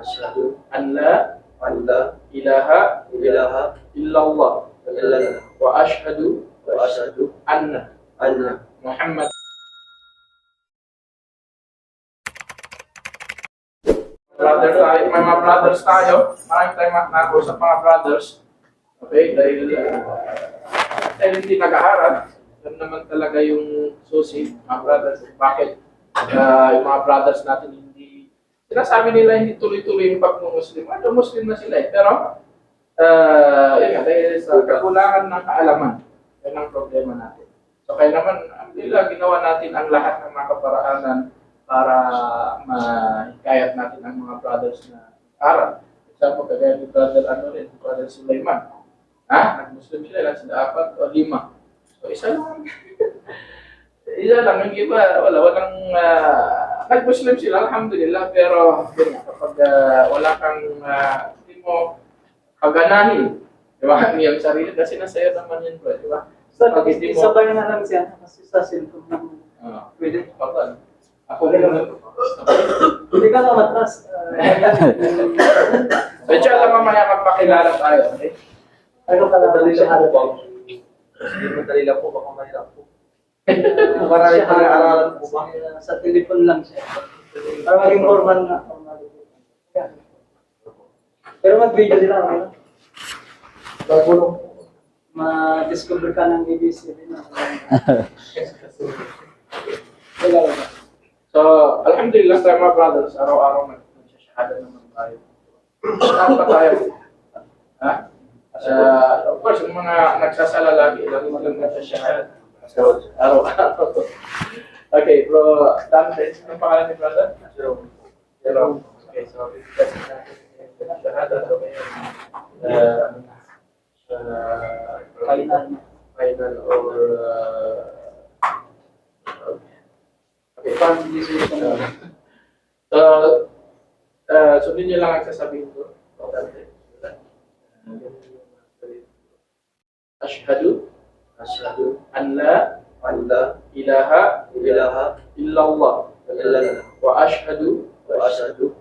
أشهد an la أن لا ilaha إله illallah إلا الله wa ashhadu وأشهد anna أن Muhammad Brother tayo, may mga brothers tayo. Marami tayong mga nakausap mga brothers. Okay, dahil uh, dahil hindi nag-aaral, yan naman talaga yung susi, mga brothers. Bakit uh, yung mga brothers natin hindi, sinasabi nila hindi tuloy-tuloy yung pag-Muslim. Ano, Muslim na sila eh. Pero, uh, yun nga, dahil sa kakulangan ng kaalaman, yan ang problema natin. So kaya naman, alhamdulillah, ginawa natin ang lahat ng mga kaparaanan para mahikayat natin ang mga brothers na aral. Example, kagaya ni brother ano rin, brother Sulaiman. Ha? Nag-Muslim sila, ilan sila? Apat o lima. So isa lang. isa lang, yung iba, wala, walang, ah, nag-Muslim sila, alhamdulillah, pero yun kapag ah, wala kang, ah, hindi mo paganahin, di ba? Yung sarili, kasi nasa'yo naman yun, bro, di ba? Sa Pag hindi mo- isabay na lang siya kasi sa cellphone lang. Ah, Pwede. Pardon. Ako rin naman. Hindi ka na matras. So, dyan lang mamaya magpakilala tayo. Okay? Ano ka na ba? siya? Hindi madali lang po, baka mahirap po. Marami Siya, pag-aaralan po ba? Sa telephone lang siya. Para maging formal na. Pero mag-video sila. ano? Bago lang. Ma-discover ka ng ABC. Wala wala. So, alhamdulillah tayo mga brothers, araw-araw nag-shahada naman tayo. Saan pa tayo? Ha? Sa, of course, yung mga nagsasala lagi, lagi mo lang nagsashahada. So, araw-araw. okay, bro, Dante, ang pangalan ni brother? Jerome. Jerome. Okay, so, that's shahada. So, may, uh, uh, Kainan. final or uh, okay, fund decision. So, uh, sundin niyo lang ang sasabihin ko. Ashhadu Asyhadu an la ilaha illallah. wa asyhadu wa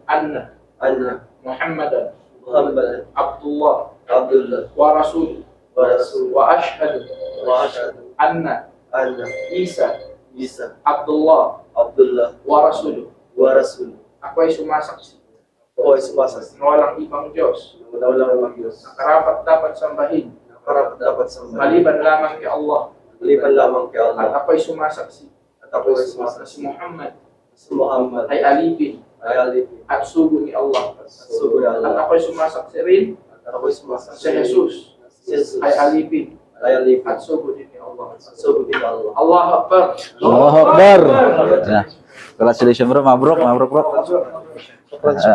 anna anna Muhammadan Muhammadan Abdullah. Abdullah. Wa rasul. Wa rasul. Wa asyhadu wa asyhadu anna anna Isa Isa Abdullah. Abdullah. Wa rasul. Wa rasul. Aku isu masak sih. Aku isu masak. Nolang ibang jos. Nolang ibang jos. Nakarapat dapat sambahin para pendapat sembah. Maliban lamang ke Allah. Maliban lamang ke Allah. At ako'y sumasaksi. At masak sumasaksi. Muhammad. Muhammad. Hai alipin. Hai alipin. At subuh ni Allah. At sugo ni Allah. At masak sumasaksi rin. At apa isu masak si Yesus? Yesus. Hai alipin. Hai alipin. At subuh ni Allah. At subuh ni Allah. Allah Akbar. Allah Akbar. Nah. Congratulations bro, mabruk, mabruk bro. Mabruk.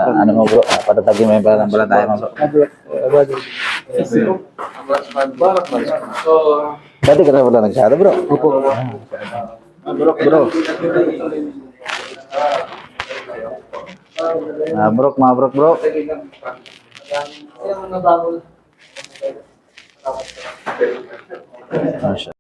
Ano mabruk, pada tadi main balang-balang tayo mabruk. Mabruk. Dati ka na pala nagsada bro. Bro, bro. Bro. Kaya mga bagol. Masya.